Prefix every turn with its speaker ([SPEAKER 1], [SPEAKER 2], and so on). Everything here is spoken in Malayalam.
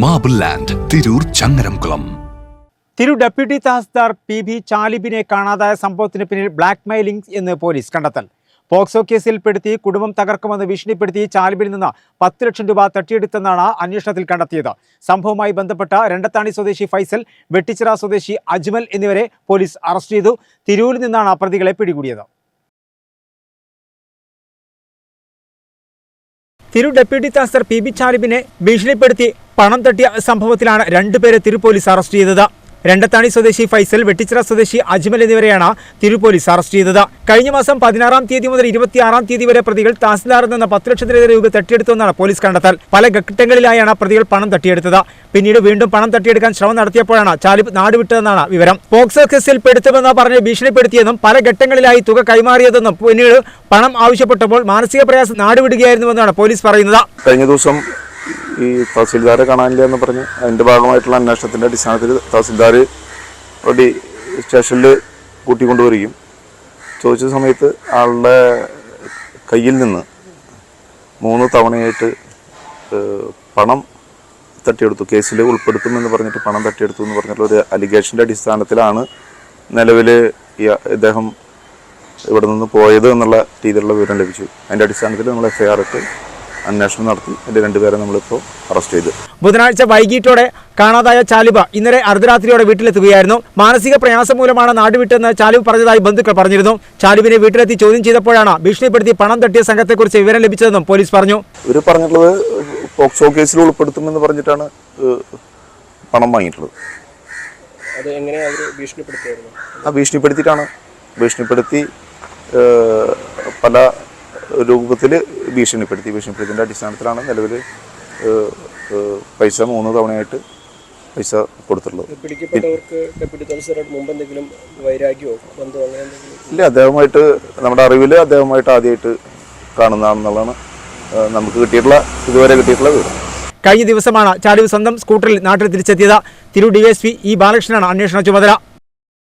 [SPEAKER 1] മാബിൾ ലാൻഡ് തിരൂർ ചങ്ങരംകുളം
[SPEAKER 2] തിരു ഡെപ്യൂട്ടി തഹസിൽദാർ പി ബി ചാലിബിനെ കാണാതായ സംഭവത്തിന് പിന്നിൽ ബ്ലാക്ക് മെയിലിംഗ് എന്ന് പോലീസ് കണ്ടെത്തൽ. പോക്സോ കേസിൽപ്പെടുത്തി കുടുംബം തകർക്കുമെന്ന് ഭീഷണിപ്പെടുത്തി ചാലിബിൽ നിന്ന് പത്ത് ലക്ഷം രൂപ തട്ടിയെടുത്തെന്നാണ് അന്വേഷണത്തിൽ കണ്ടെത്തിയത്. സംഭവവുമായി ബന്ധപ്പെട്ട രണ്ടത്താണി സ്വദേശി ഫൈസൽ വെട്ടിച്ചിറ സ്വദേശി അജ്മൽ എന്നിവരെ പോലീസ് അറസ്റ്റ് ചെയ്തു. തിരൂരിൽ നിന്നാണ് പ്രതികളെ പിടികൂടിയത്. തിരു ഡെപ്യൂട്ടി തഹസിൽദാർ പി ബി ചാലിബിനെ ഭീഷണിപ്പെടുത്തി പണം തട്ടിയ സംഭവത്തിലാണ് രണ്ടുപേരെ തിരു പോലീസ് അറസ്റ്റ് ചെയ്തത്. രണ്ടത്താണി സ്വദേശി ഫൈസൽ വെട്ടിച്ചിറ സ്വദേശി അജ്മൽ എന്നിവരെയാണ് തിരുപോലീസ് അറസ്റ്റ് ചെയ്തത്. കഴിഞ്ഞ മാസം പതിനാറാം തീയതി മുതൽ ഇരുപത്തിയാറാം തീയതി വരെ പ്രതികൾ തഹസിൽദാറിൽ നിന്ന് പത്ത് ലക്ഷത്തിലേറെ രൂപ തട്ടിയെടുത്തുവെന്നാണ് പോലീസ് കണ്ടെത്തൽ. പല ഘട്ടങ്ങളിലായാണ് പ്രതികൾ പണം തട്ടിയെടുത്തത്. പിന്നീട് വീണ്ടും പണം തട്ടിയെടുക്കാൻ ശ്രമം നടത്തിയപ്പോഴാണ് ചാലിബ് നാടുവിട്ടതെന്നാണ് വിവരം. പോക്സോ കേസിൽ പെടുത്തുമെന്ന് പറഞ്ഞ് ഭീഷണിപ്പെടുത്തിയെന്നും പല ഘട്ടങ്ങളിലായി തുക കൈമാറിയതെന്നും പിന്നീട് പണം ആവശ്യപ്പെട്ടപ്പോൾ മാനസിക പ്രയാസം നാടുവിടുകയായിരുന്നുവെന്നാണ് പോലീസ് പറയുന്നത്.
[SPEAKER 3] കഴിഞ്ഞ ദിവസം ഈ തഹസിൽദാരെ കാണാനില്ല എന്ന് പറഞ്ഞ് അതിന്റെ ഭാഗമായിട്ടുള്ള അന്വേഷണത്തിന്റെ അടിസ്ഥാനത്തിൽ തഹസിൽദാർ വണ്ടി സ്റ്റേഷനിൽ കൂട്ടിക്കൊണ്ടുവരികയും ചോദിച്ച സമയത്ത് ആളുടെ കയ്യിൽ നിന്ന് മൂന്ന് തവണയായിട്ട് പണം തട്ടിയെടുത്തു. കേസിൽ ഉൾപ്പെടുത്തുമെന്ന് പറഞ്ഞിട്ട് പണം തട്ടിയെടുത്തു എന്ന് പറഞ്ഞിട്ടുള്ള ഒരു അലിഗേഷന്റെ അടിസ്ഥാനത്തിലാണ് നിലവിൽ ഇദ്ദേഹം ഇവിടെ നിന്ന് പോയത് എന്നുള്ള രീതിയിലുള്ള വിവരം ലഭിച്ചു. അതിന്റെ അടിസ്ഥാനത്തിൽ നമ്മൾ എഫ് ഐ ആർ ഇട്ട് അന്വേഷണം നടത്തി. അതിന്റെ രണ്ടുപേരെ നമ്മളിപ്പോൾ അറസ്റ്റ് ചെയ്തു.
[SPEAKER 2] ബുധനാഴ്ച വൈകിട്ടോടെ കാണാതായ ചാലിബ ഇന്നലെ അർദ്ധരാത്രിയോടെ വീട്ടിലെത്തുകയായിരുന്നു. മാനസിക പ്രയാസം മൂലമാണ് നാടുവിട്ടെന്ന് ചാലിബ് പറഞ്ഞതായി ബന്ധുക്കൾ പറഞ്ഞിരുന്നു. ചാലിബിനെ വീട്ടിലെത്തി ചോദ്യം ചെയ്തപ്പോഴാണ് ഭീഷണിപ്പെടുത്തി പണം തട്ടിയ സംഘത്തെക്കുറിച്ച് വിവരം ലഭിച്ചതെന്നും പോലീസ് പറഞ്ഞു.
[SPEAKER 3] ഇവർ പറഞ്ഞിട്ടുള്ളത് പോക്സോ കേസിൽ ഉൾപ്പെടുത്തുമെന്ന് പറഞ്ഞിട്ടാണ് പണം വാങ്ങിയിട്ടുള്ളത്. ആ ഭീഷണിപ്പെടുത്തിയിട്ടാണ്. ഭീഷണിപ്പെടുത്തി പല രൂപത്തിൽ ഭീഷണിപ്പെടുത്തി. ഭീഷണിപ്പെടുത്തിന്റെ അടിസ്ഥാനത്തിലാണ് നിലവിൽ പൈസ മൂന്ന് തവണയായിട്ട് പൈസ കൊടുത്തിട്ടുള്ളത്. ഇല്ല അദ്ദേഹമായിട്ട് നമ്മുടെ അറിവിൽ അദ്ദേഹമായിട്ട് ആദ്യമായിട്ട് കാണുന്നതാണെന്നുള്ളതാണ് നമുക്ക് കിട്ടിയിട്ടുള്ള ഇതുവരെ കിട്ടിയിട്ടുള്ള വിവരം.
[SPEAKER 2] കഴിഞ്ഞ ദിവസമാണ് ചാലിബ് സ്വന്തം സ്കൂട്ടറിൽ നാട്ടിൽ തിരിച്ചെത്തിയത് തിരു ഡി എസ് പി ഇ ബാലകൃഷ്ണനാണ്. അന്വേഷണ ചുമതല.